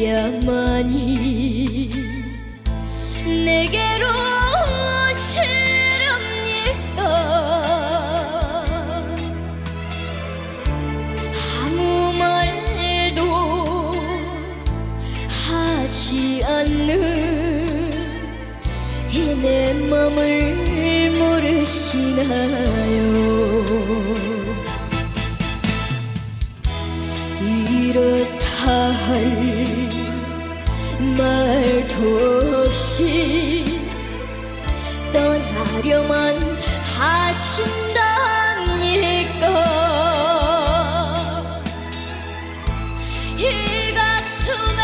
그만이 내게로 오시렵니까 아무 말도 하지 않는 이내 맘을 모르시나요? 이렇다 할 말도 없이 떠나려만 하신답니까. 이 가슴에